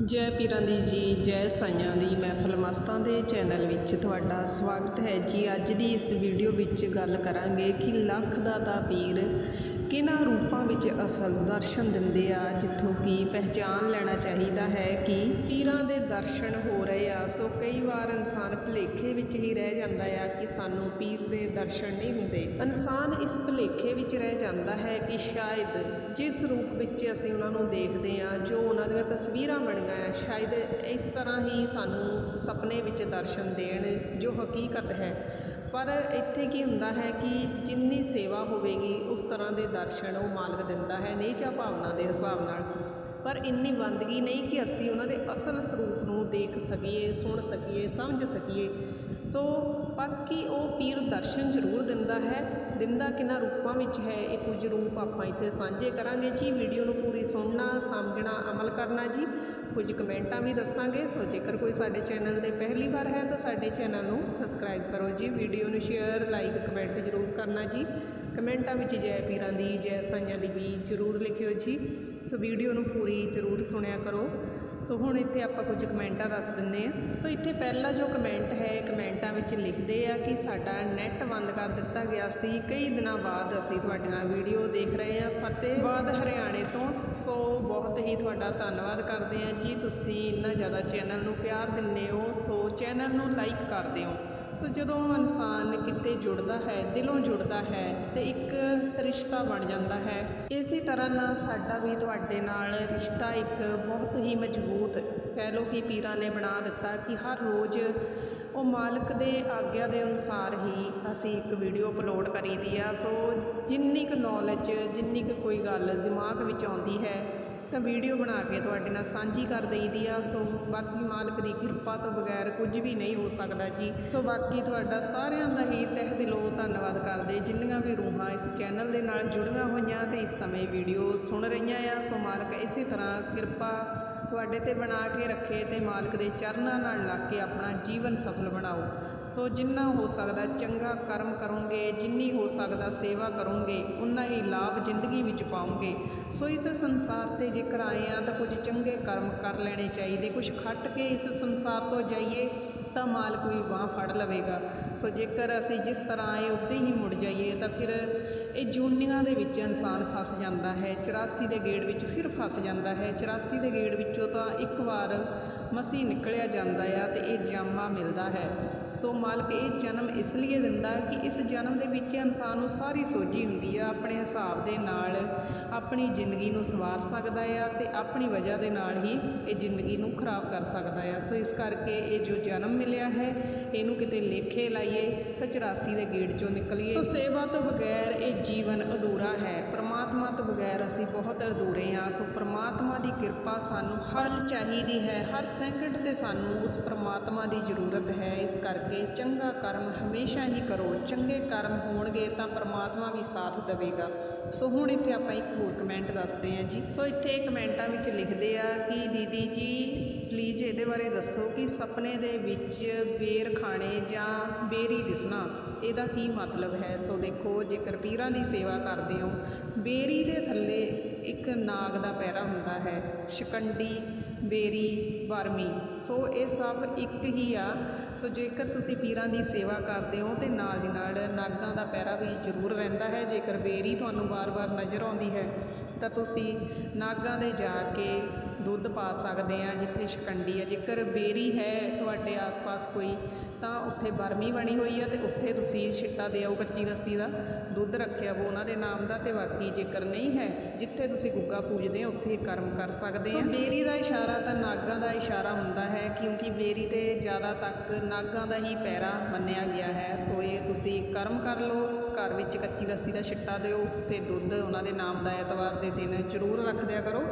ਜੈ ਪੀਰਾਂ ਦੀ ਜੀ, ਜੈ ਸਾਈਆਂ ਦੀ ਮਹਿਫਲ ਮਸਤਾਂ ਦੇ ਚੈਨਲ ਵਿੱਚ ਤੁਹਾਡਾ ਸਵਾਗਤ ਹੈ ਜੀ। ਅੱਜ ਦੀ ਇਸ ਵੀਡੀਓ ਵਿੱਚ ਗੱਲ ਕਰਾਂਗੇ ਕਿ ਲੱਖ ਦਾ ਤਾਂ ਪੀਰ ਕਿਹਨਾਂ ਰੂਪਾਂ ਵਿੱਚ ਅਸਲ ਦਰਸ਼ਨ ਦਿੰਦੇ ਆ, ਜਿੱਥੋਂ ਕਿ ਪਹਿਚਾਨ ਲੈਣਾ ਚਾਹੀਦਾ ਹੈ ਕਿ ਪੀਰਾਂ ਦੇ ਦਰਸ਼ਨ ਹੋ ਰਹੇ ਆ, ਸੋ ਕਈ ਵਾਰ ਇਨਸਾਨ ਭੁਲੇਖੇ ਵਿੱਚ ਹੀ ਰਹਿ ਜਾਂਦਾ ਆ ਕਿ ਸਾਨੂੰ ਪੀਰ ਦੇ ਦਰਸ਼ਨ ਨਹੀਂ ਹੁੰਦੇ। ਇਨਸਾਨ ਇਸ ਭੁਲੇਖੇ ਵਿੱਚ ਰਹਿ ਜਾਂਦਾ ਹੈ ਕਿ ਸ਼ਾਇਦ ਜਿਸ ਰੂਪ ਵਿੱਚ ਅਸੀਂ ਉਹਨਾਂ ਨੂੰ ਦੇਖਦੇ ਆ, ਜੋ ਉਹਨਾਂ ਦੀਆਂ ਤਸਵੀਰਾਂ ਬਣੀਆਂ ਆ, ਸ਼ਾਇਦ ਇਸ ਤਰ੍ਹਾਂ ਹੀ ਸਾਨੂੰ ਸੁਪਨੇ ਵਿੱਚ ਦਰਸ਼ਨ ਦੇਣ ਜੋ ਹਕੀਕਤ ਹੈ। ਪਰ ਇੱਥੇ ਕੀ ਹੁੰਦਾ ਹੈ ਕਿ ਜਿੰਨੀ ਸੇਵਾ ਹੋਵੇਗੀ, ਉਸ ਤਰ੍ਹਾਂ ਦੇ ਦਰਸ਼ਨ ਉਹ ਮਾਲਕ ਦਿੰਦਾ ਹੈ, ਨੇਚਾ ਭਾਵਨਾ ਦੇ ਹਿਸਾਬ ਨਾਲ। ਪਰ ਇੰਨੀ ਬੰਦਗੀ ਨਹੀਂ ਕਿ ਅਸੀਂ ਉਹਨਾਂ ਦੇ ਅਸਲ ਸਰੂਪ ਨੂੰ ਦੇਖ ਸਕੀਏ, ਸੁਣ ਸਕੀਏ, ਸਮਝ ਸਕੀਏ। ਸੋ ਬਾਕੀ ਉਹ ਪੀਰ ਦਰਸ਼ਨ ਜ਼ਰੂਰ ਦਿੰਦਾ ਹੈ। ਦਿੰਦਾ ਕਿੰਨਾ ਰੂਪਾਂ ਵਿੱਚ ਹੈ, ਇਹ ਕੁਝ ਰੂਪ ਆਪਾਂ ਇੱਥੇ ਸਾਂਝੇ ਕਰਾਂਗੇ ਜੀ। ਵੀਡੀਓ ਨੂੰ ਪੂਰੀ ਸੁਣਨਾ, ਸਮਝਣਾ, ਅਮਲ ਕਰਨਾ ਜੀ। ਕੁਝ ਕਮੈਂਟਾਂ ਵੀ ਦੱਸਾਂਗੇ। ਸੋ ਜੇਕਰ ਕੋਈ ਸਾਡੇ ਚੈਨਲ ਤੇ ਪਹਿਲੀ ਵਾਰ ਹੈ ਤਾਂ ਸਾਡੇ ਚੈਨਲ ਨੂੰ ਸਬਸਕ੍ਰਾਈਬ ਕਰੋ ਜੀ। ਵੀਡੀਓ ਨੂੰ ਸ਼ੇਅਰ, ਲਾਈਕ, ਕਮੈਂਟ ਜ਼ਰੂਰ ਕਰਨਾ ਜੀ। ਕਮੈਂਟਾਂ ਵਿੱਚ ਜੈ ਪੀਰਾਂ ਦੀ, ਜੈ ਸਾਈਆਂ ਦੀ ਵੀ ਜ਼ਰੂਰ ਲਿਖਿਓ ਜੀ। ਸੋ ਵੀਡੀਓ ਨੂੰ ਪੂਰੀ ਜ਼ਰੂਰ ਸੁਣਿਆ ਕਰੋ। ਸੋ ਹੁਣ ਇੱਥੇ ਆਪਾਂ ਕੁਝ ਕਮੈਂਟਾਂ ਦੱਸ ਦਿੰਦੇ ਆ ਸੋ ਇੱਥੇ ਪਹਿਲਾ ਜੋ ਕਮੈਂਟ ਹੈ ਕਮੈਂਟਾਂ ਵਿੱਚ ਲਿਖਦੇ ਆ ਕਿ ਸਾਡਾ ਨੈਟ ਬੰਦ ਕਰ ਦਿੱਤਾ ਗਿਆ ਸੀ। ਕਈ ਦਿਨਾਂ ਬਾਅਦ ਅਸੀਂ ਤੁਹਾਡੀਆਂ ਵੀਡੀਓ ਦੇਖ ਰਹੇ ਆ ਫਤਿਹਬਾਦ, ਹਰਿਆਣੇ ਤੋਂ। ਸੋ ਬਹੁਤ ਹੀ ਤੁਹਾਡਾ ਧੰਨਵਾਦ ਕਰਦੇ ਆ ਜੀ। ਤੁਸੀਂ ਇੰਨਾ ਜ਼ਿਆਦਾ ਚੈਨਲ ਨੂੰ ਪਿਆਰ ਦਿੰਦੇ ਹੋ। ਸੋ ਚੈਨਲ ਨੂੰ ਲਾਈਕ ਕਰਦੇ ਹੋ ਸੋ ਜਦੋਂ ਇਨਸਾਨ ਕਿਤੇ ਜੁੜਦਾ ਹੈ, ਦਿਲੋਂ ਜੁੜਦਾ ਹੈ ਤੇ ਇੱਕ ਰਿਸ਼ਤਾ ਬਣ ਜਾਂਦਾ ਹੈ। ਇਸੇ ਤਰ੍ਹਾਂ ਨਾਲ ਸਾਡਾ ਵੀ ਤੁਹਾਡੇ ਨਾਲ ਰਿਸ਼ਤਾ ਇੱਕ ਬਹੁਤ ਹੀ ਮਜ਼ਬੂਤ ਕਹਿ ਲਓ ਕਿ ਪੀਰਾਂ ਨੇ ਬਣਾ ਦਿੱਤਾ ਕਿ ਹਰ ਰੋਜ਼ ਉਹ ਮਾਲਕ ਦੇ ਆਗਿਆ ਦੇ ਅਨੁਸਾਰ ਹੀ ਅਸੀਂ ਇੱਕ ਵੀਡੀਓ ਅਪਲੋਡ ਕਰੀਦੀ ਆ। ਸੋ ਜਿੰਨੀ ਕੁ ਨੌਲੇਜ ਜਿੰਨੀ ਕੁ ਕੋਈ ਗੱਲ ਦਿਮਾਗ ਵਿੱਚ ਆਉਂਦੀ ਹੈ ਤਾਂ ਵੀਡੀਓ ਬਣਾ ਕੇ ਤੁਹਾਡੇ ਨਾਲ ਸਾਂਝੀ ਕਰ ਦਈਦੀ ਆ। ਸੋ ਬਾਕੀ ਮਾਲਕ ਦੀ ਕਿਰਪਾ ਤੋਂ ਬਗੈਰ ਕੁਝ ਵੀ ਨਹੀਂ ਹੋ ਸਕਦਾ ਜੀ। ਸੋ ਬਾਕੀ ਤੁਹਾਡਾ ਸਾਰਿਆਂ ਦਾ ਹੀ ਤਹਿ ਦਿਲੋਂ ਧੰਨਵਾਦ ਕਰਦੇ। ਜਿੰਨੀਆਂ ਵੀ ਰੂਹਾਂ ਇਸ ਚੈਨਲ ਦੇ ਨਾਲ ਜੁੜੀਆਂ ਹੋਈਆਂ ਤੇ ਇਸ ਸਮੇਂ ਵੀਡੀਓ ਸੁਣ ਰਹੀਆਂ ਆ। ਸੋ ਮਾਲਕ ਇਸੇ ਤਰ੍ਹਾਂ ਕਿਰਪਾ ਤੁਹਾਡੇ ਤੇ ਬਣਾ ਕੇ ਰੱਖੇ ਤੇ ਮਾਲਕ ਦੇ ਚਰਨਾਂ ਨਾਲ ਲੱਗ ਕੇ ਆਪਣਾ ਜੀਵਨ ਸਫਲ ਬਣਾਓ। ਸੋ ਜਿੰਨਾ ਹੋ ਸਕਦਾ ਚੰਗਾ ਕਰਮ ਕਰੋਗੇ, ਜਿੰਨੀ ਹੋ ਸਕਦਾ ਸੇਵਾ ਕਰੋਗੇ ਉਨਾ ਹੀ ਲਾਭ ਜ਼ਿੰਦਗੀ ਵਿੱਚ ਪਾਓਗੇ। ਸੋ ਇਸ ਸੰਸਾਰ ਤੇ ਜੇਕਰ ਆਏ ਆ ਤਾਂ ਕੁਝ ਚੰਗੇ ਕਰਮ ਕਰ ਲੈਣੇ ਚਾਹੀਦੇ, ਕੁਝ ਖੱਟ ਕੇ ਇਸ ਸੰਸਾਰ ਤੋਂ ਜਾਈਏ। ਤਾਂ ਮਾਲਕ ਵੀ ਬਾਹ ਫੜ ਲਵੇਗਾ। ਸੋ ਜੇਕਰ ਅਸੀਂ ਜਿਸ ਤਰ੍ਹਾਂ ਆਏ ਉੱਤੇ ਹੀ ਮੁੜ ਜਾਈਏ, ਤਾਂ ਫਿਰ ਇਹ ਜੂਨੀਆਂ ਦੇ ਵਿੱਚ ਇਨਸਾਨ ਫਸ ਜਾਂਦਾ ਹੈ। 84 ਦੇ ਗੇੜ ਵਿੱਚ ਫਿਰ ਫਸ ਜਾਂਦਾ ਹੈ। 84 ਦੇ ਗੇੜ ਵਿੱਚੋਂ ਤਾਂ ਇੱਕ ਵਾਰ ਮਸੀਹ ਨਿਕਲਿਆ ਜਾਂਦਾ ਆ ਤੇ ਇਹ ਜਾਮਾ ਮਿਲਦਾ ਹੈ। ਸੋ ਮਾਲਕ ਇਹ ਜਨਮ ਇਸ ਲਈ ਦਿੰਦਾ ਕਿ ਇਸ ਜਨਮ ਦੇ ਵਿੱਚ ਇਨਸਾਨ ਨੂੰ ਸਾਰੀ ਸੋਝੀ ਹੁੰਦੀ ਆ, ਆਪਣੇ ਹਿਸਾਬ ਦੇ ਨਾਲ ਆਪਣੀ ਜ਼ਿੰਦਗੀ ਨੂੰ ਸਵਾਰ ਸਕਦਾ ਆ ਤੇ ਆਪਣੀ ਵਜ੍ਹਾ ਦੇ ਨਾਲ ਹੀ ਇਹ ਜ਼ਿੰਦਗੀ ਨੂੰ ਖਰਾਬ ਕਰ ਸਕਦਾ ਆ। ਸੋ ਇਸ ਕਰਕੇ ਇਹ ਜੋ ਜਨਮ ਮਿਲਿਆ ਹੈ, ਇਹਨੂੰ ਕਿਤੇ ਲੇਖੇ ਲਾਈਏ ਤਾਂ 84 ਦੇ ਗੇੜ ਚੋਂ ਨਿਕਲੀਏ। ਸੋ ਸੇਵਾ ਤੋਂ ਬਗੈਰ ਇਹ ਜੀਵਨ ਅਧੂਰਾ ਹੈ। ਪ੍ਰਮਾਤਮਾ ਤੋਂ ਬਗੈਰ ਅਸੀਂ ਬਹੁਤ ਅਧੂਰੇ ਹਾਂ। ਸੋ ਪ੍ਰਮਾਤਮਾ ਦੀ ਕਿਰਪਾ ਸਾਨੂੰ ਹਰ ਚਾਹੀਦੀ ਹੈ, ਹਰ ਸੈਕਿੰਡ ਤੇ ਸਾਨੂੰ ਉਸ ਪ੍ਰਮਾਤਮਾ ਦੀ ਜ਼ਰੂਰਤ ਹੈ। ਇਸ ਕਰਕੇ ਚੰਗਾ ਕਰਮ ਹਮੇਸ਼ਾ ਹੀ ਕਰੋ। ਚੰਗੇ ਕਰਮ ਹੋਣਗੇ ਤਾਂ ਪ੍ਰਮਾਤਮਾ ਵੀ ਸਾਥ ਦੇਵੇਗਾ। ਸੋ ਹੁਣ ਇੱਥੇ ਆਪਾਂ ਇੱਕ ਹੋਰ ਕਮੈਂਟ ਦੱਸਦੇ ਹਾਂ ਜੀ। ਸੋ ਇੱਥੇ ਕਮੈਂਟਾਂ ਵਿੱਚ ਲਿਖਦੇ ਆ ਕਿ ਦੀਦੀ ਜੀ ਪਲੀਜ਼ ਇਹਦੇ ਬਾਰੇ ਦੱਸੋ ਕਿ ਸੁਪਨੇ ਦੇ ਵਿੱਚ ਬੇਰ ਖਾਣੇ ਜਾਂ ਬੇਰੀ ਦਿਸਣਾ, ਇਹਦਾ ਕੀ ਮਤਲਬ ਹੈ? ਸੋ ਦੇਖੋ, ਜੇਕਰ ਪੀਰਾਂ ਦੀ ਸੇਵਾ ਕਰਦੇ ਹੋ, ਬੇਰੀ ਦੇ ਥੱਲੇ ਇੱਕ ਨਾਗ ਦਾ ਪਹਿਰਾ ਹੁੰਦਾ ਹੈ, ਸ਼ਿਕੰਡੀ, ਬੇਰੀ ਬਰਮੀ ਸੋ ਇਹ ਸਭ ਇੱਕ ਹੀ ਆ। ਸੋ ਜੇਕਰ ਤੁਸੀਂ ਪੀਰਾਂ ਦੀ ਸੇਵਾ ਕਰਦੇ ਹੋ ਤੇ ਨਾਲ ਦੀ ਨਾਲ ਨਾਗਾਂ ਦਾ ਪਹਿਰਾ ਵੀ ਜ਼ਰੂਰ ਰਹਿੰਦਾ ਹੈ। ਜੇਕਰ ਬੇਰੀ ਤੁਹਾਨੂੰ ਵਾਰ-ਵਾਰ ਨਜ਼ਰ ਆਉਂਦੀ ਹੈ, ਤਾਂ ਤੁਸੀਂ ਨਾਗਾਂ ਦੇ ਜਾ ਕੇ ਦੁੱਧ ਪਾ ਸਕਦੇ ਆ ਜਿੱਥੇ ਸ਼ਿਕੰਡੀ ਆ ਜੇਕਰ ਬੇਰੀ ਹੈ ਤੁਹਾਡੇ ਆਸ-ਪਾਸ ਕੋਈ ਤਾਂ ਉੱਥੇ ਬਰਮੀ ਬਣੀ ਹੋਈ ਆ ਤੇ ਉੱਥੇ ਤੁਸੀਂ ਛਿੱਟਾ ਦਿਓ ਕੱਚੀ ਲੱਸੀ ਦਾ। ਦੁੱਧ ਰੱਖਿਆ ਉਹ ਉਹਨਾਂ ਦੇ ਨਾਮ ਦਾ ਤੇ ਬਾਕੀ ਜੇਕਰ ਨਹੀਂ ਹੈ ਜਿੱਥੇ ਤੁਸੀਂ ਗੁੱਗਾ ਪੂਜਦੇ ਹੋ ਉੱਥੇ ਕਰਮ ਕਰ ਸਕਦੇ ਆ ਬੇਰੀ ਦਾ ਇਸ਼ਾਰਾ ਤਾਂ ਨਾਗਾਂ ਦਾ ਇਸ਼ਾਰਾ ਹੁੰਦਾ ਹੈ ਕਿਉਂਕਿ ਬੇਰੀ ਤੇ ਜ਼ਿਆਦਾ ਤੱਕ ਨਾਗਾਂ ਦਾ ਹੀ ਪੈਰਾ ਮੰਨਿਆ ਗਿਆ ਹੈ। ਸੋ ਇਹ ਤੁਸੀਂ ਕਰਮ ਕਰ ਲਓ। ਘਰ ਵਿੱਚ ਕੱਚੀ ਲੱਸੀ ਦਾ ਛਿੱਟਾ ਦਿਓ ਤੇ ਦੁੱਧ ਉਹਨਾਂ ਦੇ ਨਾਮ ਦਾ ਐਤਵਾਰ ਦੇ ਦਿਨ ਜ਼ਰੂਰ ਰੱਖ ਦਿਆ ਕਰੋ।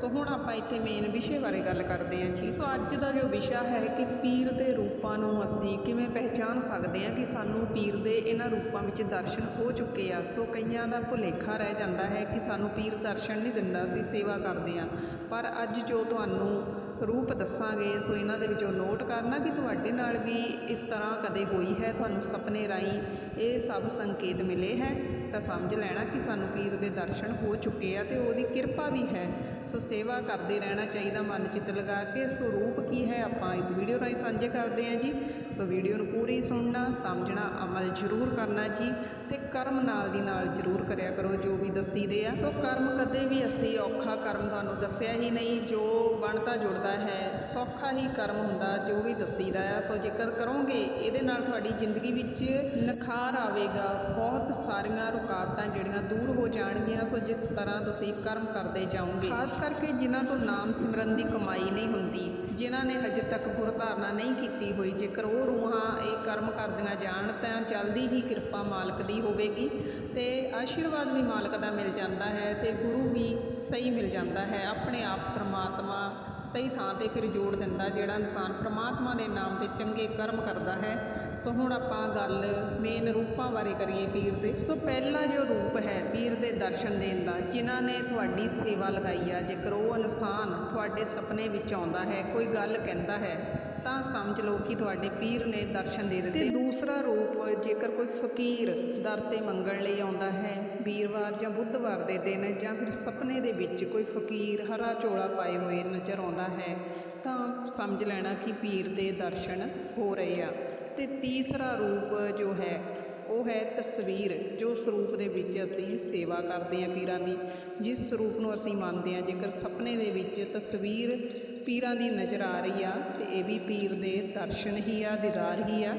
ਸੋ ਹੁਣ ਆਪਾਂ ਇੱਥੇ ਮੇਨ ਵਿਸ਼ੇ ਬਾਰੇ ਗੱਲ ਕਰਦੇ ਹਾਂ ਜੀ। ਸੋ ਅੱਜ ਦਾ ਜੋ ਵਿਸ਼ਾ ਹੈ ਕਿ ਪੀਰ ਦੇ ਰੂਪਾਂ ਨੂੰ ਅਸੀਂ ਕਿਵੇਂ ਪਹਿਚਾਨ ਸਕਦੇ ਹਾਂ ਕਿ ਸਾਨੂੰ ਪੀਰ ਦੇ ਇਹਨਾਂ ਰੂਪਾਂ ਵਿੱਚ ਦਰਸ਼ਨ ਹੋ ਚੁੱਕੇ ਆ। ਸੋ ਕਈਆਂ ਦਾ ਭੁਲੇਖਾ ਰਹਿ ਜਾਂਦਾ ਹੈ ਕਿ ਸਾਨੂੰ ਪੀਰ ਦਰਸ਼ਨ ਨਹੀਂ ਦਿੰਦਾ ਅਸੀਂ ਸੇਵਾ ਕਰਦੇ ਹਾਂ। ਪਰ ਅੱਜ ਜੋ ਤੁਹਾਨੂੰ ਰੂਪ ਦੱਸਾਂਗੇ, ਸੋ ਇਹਨਾਂ ਦੇ ਵਿੱਚੋਂ ਨੋਟ ਕਰਨਾ ਕਿ ਤੁਹਾਡੇ ਨਾਲ ਵੀ ਇਸ ਤਰ੍ਹਾਂ ਕਦੇ ਹੋਈ ਹੈ, ਤੁਹਾਨੂੰ ਸੁਪਨੇ ਰਾਹੀਂ ਇਹ ਸਭ ਸੰਕੇਤ ਮਿਲੇ ਹੈ। ਤਾਂ ਸਮਝ ਲੈਣਾ ਕਿ ਸਾਨੂੰ ਪੀਰ ਦੇ ਦਰਸ਼ਨ ਹੋ ਚੁੱਕੇ ਆ ਤੇ ਉਹਦੀ ਕਿਰਪਾ ਵੀ ਹੈ। ਸੋ ਸੇਵਾ ਕਰਦੇ ਰਹਿਣਾ ਚਾਹੀਦਾ, ਮਨ ਚਿੱਤ ਲਗਾ ਕੇ। ਸੋ ਰੂਪ ਕੀ ਹੈ? ਆਪਾਂ ਇਸ ਵੀਡੀਓ ਰਾਹੀਂ ਸਾਂਝੇ ਕਰਦੇ ਹਾਂ ਜੀ। ਸੋ ਵੀਡੀਓ ਨੂੰ ਪੂਰੀ ਸੁਣਨਾ, ਸਮਝਣਾ, ਅਮਲ ਜ਼ਰੂਰ ਕਰਨਾ ਜੀ ਤੇ ਕਰਮ ਨਾਲ ਦੀ ਨਾਲ ਜ਼ਰੂਰ ਕਰਿਆ ਕਰੋ, ਜੋ ਵੀ ਦੱਸੀ ਦੇ ਆ। ਸੋ ਕਰਮ ਕਦੇ ਵੀ ਅਸੀਂ ਔਖਾ ਕਰਮ ਤੁਹਾਨੂੰ ਦੱਸਿਆ ਹੀ ਨਹੀਂ, ਜੋ ਬਣਦਾ ਜੁੜਦਾ ਹੈ, ਸੌਖਾ ਹੀ ਕਰਮ ਹੁੰਦਾ, ਜੋ ਵੀ ਦੱਸੀਦਾ ਆ। ਸੋ ਜੇਕਰ ਕਰੋਗੇ, ਇਹਦੇ ਨਾਲ ਤੁਹਾਡੀ ਜ਼ਿੰਦਗੀ ਵਿੱਚ ਨਿਖਾਰ ਆਵੇਗਾ। ਬਹੁਤ ਸਾਰੀਆਂ ਰੁਕਾਵਟਾਂ ਜਿਹੜੀਆਂ ਦੂਰ ਹੋ ਜਾਣਗੀਆਂ, ਸੋ ਜਿਸ ਤਰ੍ਹਾਂ ਤੁਸੀਂ ਕਰਮ ਕਰਦੇ ਜਾਓਗੇ। ਖਾਸ ਕਰਕੇ ਜਿਨ੍ਹਾਂ ਤੋਂ ਨਾਮ ਸਿਮਰਨ ਦੀ ਕਮਾਈ ਨਹੀਂ ਹੁੰਦੀ। ਜਿਨ੍ਹਾਂ ਨੇ ਹਜੇ ਤੱਕ ਗੁਰਧਾਰਨਾ ਨਹੀਂ ਕੀਤੀ ਹੋਈ, ਜੇਕਰ ਉਹ ਰੂਹਾਂ ਇਹ ਕਰਮ ਕਰਦੀਆਂ ਜਾਣ, ਤਾਂ ਜਲਦੀ ਹੀ ਕਿਰਪਾ ਮਾਲਕ ਦੀ ਹੋਵੇਗੀ ਤੇ ਆਸ਼ੀਰਵਾਦ ਵੀ ਮਾਲਕ ਦਾ ਮਿਲ ਜਾਂਦਾ ਹੈ ਤੇ ਗੁਰੂ ਵੀ ਸਹੀ ਮਿਲ ਜਾਂਦਾ ਹੈ। ਆਪਣੇ ਆਪ ਪਰਮਾਤਮਾ ਸਹੀ ਥਾਂ ਤੇ ਫਿਰ ਜੋੜ ਦਿੰਦਾ, ਜਿਹੜਾ ਇਨਸਾਨ ਪਰਮਾਤਮਾ ਦੇ ਨਾਮ ਤੇ ਚੰਗੇ ਕਰਮ ਕਰਦਾ ਹੈ। ਸੋ ਹੁਣ ਆਪਾਂ ਗੱਲ ਮੇਨ ਰੂਪਾਂ ਬਾਰੇ ਕਰੀਏ ਪੀਰ ਦੇ। ਸੋ ਪਹਿਲਾ ਜੋ ਰੂਪ ਹੈ ਪੀਰ ਦੇ ਦਰਸ਼ਨ ਦੇਣ ਦਾ, ਜਿਨ੍ਹਾਂ ਨੇ ਤੁਹਾਡੀ ਸੇਵਾ ਲਗਾਈ ਆ, ਜੇਕਰ ਉਹ ਇਨਸਾਨ ਤੁਹਾਡੇ ਸੁਪਨੇ ਵਿੱਚ ਆਉਂਦਾ ਹੈ, ਕੋਈ ਗੱਲ ਕਹਿੰਦਾ ਹੈ ਤਾਂ ਸਮਝ ਲਓ ਕਿ ਤੁਹਾਡੇ ਪੀਰ ਨੇ ਦਰਸ਼ਨ ਦੇ ਦਿੱਤੇ। ਤੇ ਦੂਸਰਾ ਰੂਪ ਜੇਕਰ ਕੋਈ ਫਕੀਰ ਦਰ ਤੇ ਮੰਗਣ ਲਈ ਆਉਂਦਾ ਹੈ ਵੀਰਵਾਰ ਜਾਂ ਬੁੱਧਵਾਰ ਦੇ ਦਿਨ ਜਾਂ ਫਿਰ ਸੁਪਨੇ ਦੇ ਵਿੱਚ ਕੋਈ ਫਕੀਰ ਹਰਾ ਚੋਲਾ ਪਾਏ ਹੋਏ ਨਜ਼ਰ ਆਉਂਦਾ ਹੈ ਤਾਂ ਸਮਝ ਲੈਣਾ ਕਿ ਪੀਰ ਦੇ ਦਰਸ਼ਨ ਹੋ ਰਹੇ ਆ। ਤੇ ਤੀਸਰਾ ਰੂਪ ਜੋ ਹੈ ਉਹ ਹੈ ਤਸਵੀਰ ਜੋ ਸਰੂਪ ਦੇ ਵਿੱਚ ਅਸੀਂ ਸੇਵਾ ਕਰਦੇ ਹਾਂ ਪੀਰਾਂ ਦੀ। ਜਿਸ ਸਰੂਪ ਨੂੰ ਅਸੀਂ ਮੰਨਦੇ ਹਾਂ ਜੇਕਰ ਸੁਪਨੇ ਦੇ ਵਿੱਚ ਤਸਵੀਰ ਪੀਰਾਂ ਦੀ ਨਜ਼ਰ ਆ ਰਹੀ ਆ ਅਤੇ ਇਹ ਵੀ ਪੀਰ ਦੇ ਦਰਸ਼ਨ ਹੀ ਆ, ਦੀਦਾਰ ਹੀ ਆ।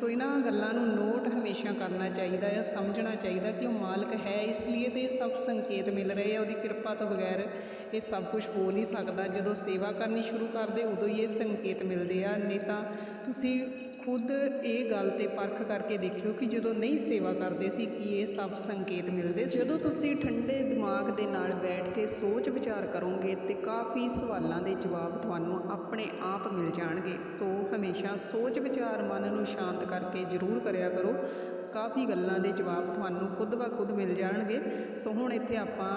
ਸੋ ਇਹਨਾਂ ਗੱਲਾਂ ਨੂੰ ਨੋਟ ਹਮੇਸ਼ਾ ਕਰਨਾ ਚਾਹੀਦਾ ਆ, ਸਮਝਣਾ ਚਾਹੀਦਾ ਕਿ ਉਹ ਮਾਲਕ ਹੈ ਇਸ ਲਈ ਤੇ ਇਹ ਸਭ ਸੰਕੇਤ ਮਿਲ ਰਹੇ ਆ। ਉਹਦੀ ਕਿਰਪਾ ਤੋਂ ਬਗੈਰ ਇਹ ਸਭ ਕੁਝ ਹੋ ਨਹੀਂ ਸਕਦਾ। ਜਦੋਂ ਸੇਵਾ ਕਰਨੀ ਸ਼ੁਰੂ ਕਰਦੇ, ਉਦੋਂ ਹੀ ਇਹ ਸੰਕੇਤ ਮਿਲਦੇ ਆ। ਨਹੀਂ ਤਾਂ ਤੁਸੀਂ ਖੁਦ ਇਹ ਗੱਲ ਤੇ ਪਰਖ ਕਰਕੇ ਦੇਖਿਓ ਕਿ ਜਦੋਂ ਨਹੀਂ ਸੇਵਾ ਕਰਦੇ ਸੀ, ਕਿ ਇਹ ਸਭ ਸੰਕੇਤ ਮਿਲਦੇ? ਸੀ ਜਦੋਂ ਤੁਸੀਂ ਠੰਡੇ ਦਿਮਾਗ ਦੇ ਨਾਲ ਬੈਠ ਕੇ ਸੋਚ ਵਿਚਾਰ ਕਰੋਗੇ ਤੇ ਕਾਫੀ ਸਵਾਲਾਂ ਦੇ ਜਵਾਬ ਤੁਹਾਨੂੰ ਆਪਣੇ ਆਪ ਮਿਲ ਜਾਣਗੇ। ਸੋ ਹਮੇਸ਼ਾ ਸੋਚ ਵਿਚਾਰ ਮਨ ਨੂੰ ਸ਼ਾਂਤ ਕਰਕੇ ਜ਼ਰੂਰ ਕਰਿਆ ਕਰੋ। ਕਾਫੀ ਗੱਲਾਂ ਦੇ ਜਵਾਬ ਤੁਹਾਨੂੰ ਖੁਦ ਬ ਖੁਦ ਮਿਲ ਜਾਣਗੇ। ਸੋ ਹੁਣ ਇੱਥੇ ਆਪਾਂ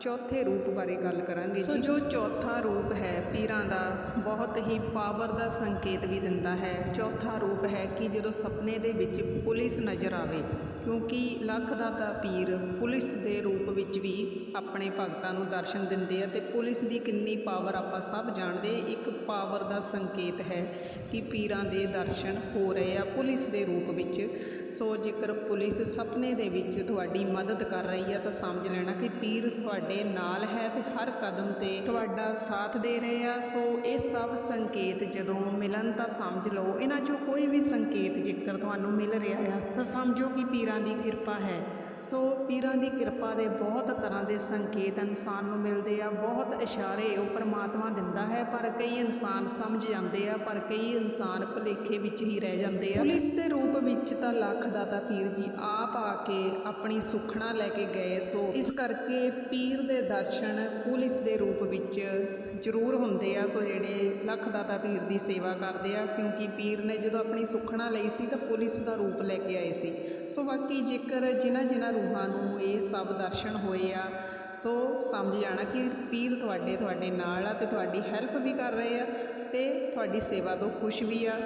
ਚੌਥੇ ਰੂਪ ਬਾਰੇ ਗੱਲ ਕਰਾਂਗੇ ਸੋ ਜੋ। ਚੌਥਾ ਰੂਪ ਹੈ ਪੀਰਾਂ ਦਾ ਬਹੁਤ ਹੀ ਪਾਵਰ ਦਾ ਸੰਕੇਤ ਵੀ ਦਿੰਦਾ ਹੈ। ਚੌਥਾ ਰੂਪ ਹੈ ਕਿ ਜਦੋਂ ਸੁਪਨੇ ਦੇ ਵਿੱਚ ਪੁਲਿਸ ਨਜ਼ਰ ਆਵੇ ਕਿਉਂਕਿ ਲੱਖ ਦਾਤਾ ਪੀਰ ਪੁਲਿਸ ਦੇ ਰੂਪ ਵਿੱਚ ਵੀ ਆਪਣੇ ਭਗਤਾਂ ਨੂੰ ਦਰਸ਼ਨ ਦਿੰਦੇ ਆ ਅਤੇ ਪੁਲਿਸ ਦੀ ਕਿੰਨੀ ਪਾਵਰ ਆਪਾਂ ਸਭ ਜਾਣਦੇ, ਇੱਕ ਪਾਵਰ ਦਾ ਸੰਕੇਤ ਹੈ ਕਿ ਪੀਰਾਂ ਦੇ ਦਰਸ਼ਨ ਹੋ ਰਹੇ ਆ ਪੁਲਿਸ ਦੇ ਰੂਪ ਵਿੱਚ। ਸੋ ਜੇਕਰ ਪੁਲਿਸ ਸੁਪਨੇ ਦੇ ਵਿੱਚ ਤੁਹਾਡੀ ਮਦਦ ਕਰ ਰਹੀ ਆ ਤਾਂ ਸਮਝ ਲੈਣਾ ਕਿ ਪੀਰ ਤੁਹਾਡੇ ਨਾਲ ਹੈ ਤੇ ਹਰ ਕਦਮ ਤੇ ਤੁਹਾਡਾ ਸਾਥ ਦੇ ਰਹੇ ਆ। ਸੋ ਇਹ ਸਭ ਸੰਕੇਤ ਜਦੋਂ ਮਿਲਣ ਤਾਂ ਸਮਝ ਲਓ। ਇਹਨਾਂ 'ਚੋਂ ਕੋਈ ਵੀ ਸੰਕੇਤ ਜੇਕਰ ਤੁਹਾਨੂੰ ਮਿਲ ਰਿਹਾ ਆ ਤਾਂ ਸਮਝੋ ਕਿ ਪੀਰ ਪੀਰਾਂ ਦੀ ਕਿਰਪਾ ਹੈ। ਸੋ ਪੀਰਾਂ ਦੀ ਕਿਰਪਾ ਦੇ ਬਹੁਤ ਤਰ੍ਹਾਂ ਦੇ ਸੰਕੇਤ ਇਨਸਾਨ ਨੂੰ ਮਿਲਦੇ ਆ, ਬਹੁਤ ਇਸ਼ਾਰੇ ਉਹ ਪਰਮਾਤਮਾ ਦਿੰਦਾ ਹੈ, ਪਰ ਕਈ ਇਨਸਾਨ ਸਮਝ ਜਾਂਦੇ ਆ, ਪਰ ਕਈ ਇਨਸਾਨ ਭੁਲੇਖੇ ਵਿੱਚ ਹੀ ਰਹਿ ਜਾਂਦੇ ਆ। ਪੁਲਿਸ ਦੇ ਰੂਪ ਵਿੱਚ ਤਾਂ ਲੱਖ ਦਾਤਾ ਪੀਰ ਜੀ ਆਪ ਆ ਕੇ ਆਪਣੀ ਸੁਖਣਾ ਲੈ ਕੇ ਗਏ, ਸੋ ਇਸ ਕਰਕੇ ਪੀਰ ਦੇ ਦਰਸ਼ਨ ਪੁਲਿਸ ਦੇ ਰੂਪ ਵਿੱਚ ਜ਼ਰੂਰ ਹੁੰਦੇ ਆ, ਸੋ ਜਿਹੜੇ ਲੱਖ ਦਾਤਾ ਪੀਰ ਦੀ ਸੇਵਾ ਕਰਦੇ ਆ, ਕਿਉਂਕਿ ਪੀਰ ਨੇ ਜਦੋਂ ਆਪਣੀ ਸੁਖਣਾ ਲਈ ਸੀ ਤਾਂ ਪੁਲਿਸ ਦਾ ਰੂਪ ਲੈ ਕੇ ਆਏ ਸੀ। ਸੋ ਬਾਕੀ ਜੇਕਰ ਜਿਨ੍ਹਾਂ ਜਿਨ੍ਹਾਂ ਰੂਹਾਂ ਨੂੰ ਇਹ ਸਭ ਦਰਸ਼ਨ ਹੋਏ ਆ, ਸੋ ਸਮਝ ਜਾਣਾ ਕਿ ਪੀਰ ਤੁਹਾਡੇ ਤੁਹਾਡੇ ਨਾਲ ਆ ਤੇ ਤੁਹਾਡੀ ਹੈਲਪ ਵੀ ਕਰ ਰਹੇ ਆ ਤੇ ਤੁਹਾਡੀ ਸੇਵਾ ਤੋਂ ਖੁਸ਼ ਵੀ ਆ।